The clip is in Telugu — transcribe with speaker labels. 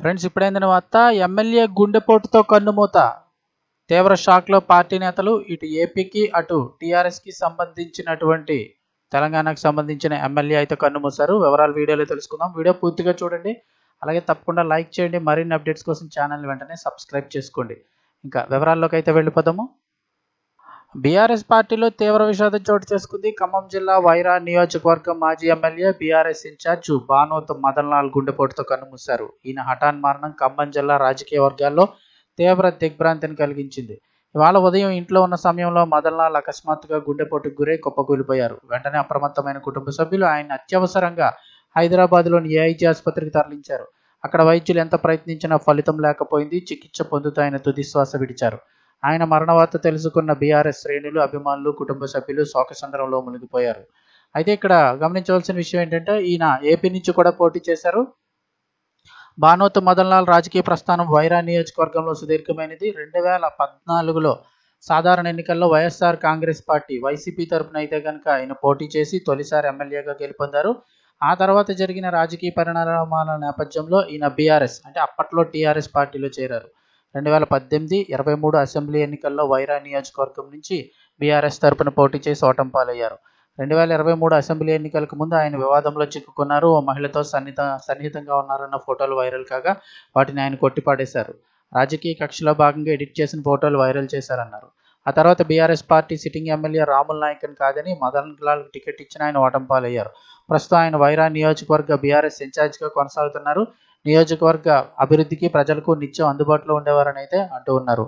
Speaker 1: ఫ్రెండ్స్ ఇప్పుడైన వార్త ఎమ్మెల్యే గుండెపోటుతో కన్నుమూత తీవ్ర షాక్లో పార్టీ నేతలు ఇటు ఏపీకి అటు టీఆర్ఎస్కి సంబంధించినటువంటి తెలంగాణకు సంబంధించిన ఎమ్మెల్యే అయితే కన్నుమూశారు వివరాలు వీడియోలో తెలుసుకుందాం. వీడియో పూర్తిగా చూడండి. అలాగే తప్పకుండా లైక్ చేయండి. మరిన్ని అప్డేట్స్ కోసం ఛానల్ వెంటనే సబ్స్క్రైబ్ చేసుకోండి. ఇంకా వివరాల్లోకి అయితే వెళ్ళిపోదాము. బీఆర్ఎస్ పార్టీలో తీవ్ర విషాదం చోటు చేసుకుంది. ఖమ్మం జిల్లా వైరా నియోజకవర్గం మాజీ MLA BRS incharge Banoth Madan Lal గుండెపోటుతో కన్నుమూశారు. ఈయన హఠాన్ మరణం ఖమ్మం జిల్లా రాజకీయ వర్గాల్లో తీవ్ర దిగ్భ్రాంతిని కలిగించింది. ఇవాళ ఉదయం ఇంట్లో ఉన్న సమయంలో మదన్ లాల్ అకస్మాత్తుగా గుండెపోటుకు గురై కుప్పకూలిపోయారు. వెంటనే అప్రమత్తమైన కుటుంబ సభ్యులు ఆయన అత్యవసరంగా హైదరాబాద్లోని ఏఐజీ ఆసుపత్రికి తరలించారు. అక్కడ వైద్యులు ఎంత ప్రయత్నించినా ఫలితం లేకపోయింది. చికిత్స పొందుతూ ఆయన తుదిశ్వాస విడిచారు. ఆయన మరణ వార్త తెలుసుకున్న బీఆర్ఎస్ శ్రేణులు అభిమానులు కుటుంబ సభ్యులు శోకసంద్రంలో మునిగిపోయారు. అయితే ఇక్కడ గమనించవలసిన విషయం ఏంటంటే ఈయన ఏపీ నుంచి కూడా పోటీ చేశారు. భానోత్ మదన్లాల్ రాజకీయ ప్రస్థానం వైరా నియోజకవర్గంలో సుదీర్ఘమైనది. రెండు వేల పద్నాలుగులో సాధారణ ఎన్నికల్లో వైఎస్ఆర్ కాంగ్రెస్ పార్టీ వైసీపీ తరపున అయితే కనుక ఆయన పోటీ చేసి తొలిసారి ఎమ్మెల్యేగా గెలుపొందారు. ఆ తర్వాత జరిగిన రాజకీయ పరిణామాల నేపథ్యంలో ఈయన బీఆర్ఎస్ అంటే అప్పట్లో టీఆర్ఎస్ పార్టీలో చేరారు. రెండు వేల పద్దెనిమిది ఇరవై మూడు అసెంబ్లీ ఎన్నికల్లో వైరా నియోజకవర్గం నుంచి బీఆర్ఎస్ తరపున పోటీ చేసి ఓటం పాలయ్యారు రెండు వేల ఇరవై మూడు అసెంబ్లీ ఎన్నికలకు ముందు ఆయన వివాదంలో చిక్కుకున్నారు. ఓ మహిళతో సన్నిహిత సన్నిహితంగా ఉన్నారన్న ఫోటోలు వైరల్ కాగా వాటిని ఆయన కొట్టిపాడేశారు. రాజకీయ కక్షలో భాగంగా ఎడిట్ చేసిన ఫోటోలు వైరల్ చేశారన్నారు. ఆ తర్వాత BRS party sitting MLA Ramul Nayak కాదని మదన్ లాల్ టికెట్ ఇచ్చిన ఆయన ఓటం పాలయ్యారు ప్రస్తుతం ఆయన వైరా నియోజకవర్గ బీఆర్ఎస్ ఇన్ఛార్జిగా కొనసాగుతున్నారు. నియోజకవర్గ అభివృద్ధికి ప్రజలకు నిత్యం అందుబాటులో ఉండేవారని అయితే అంటూ ఉన్నారు.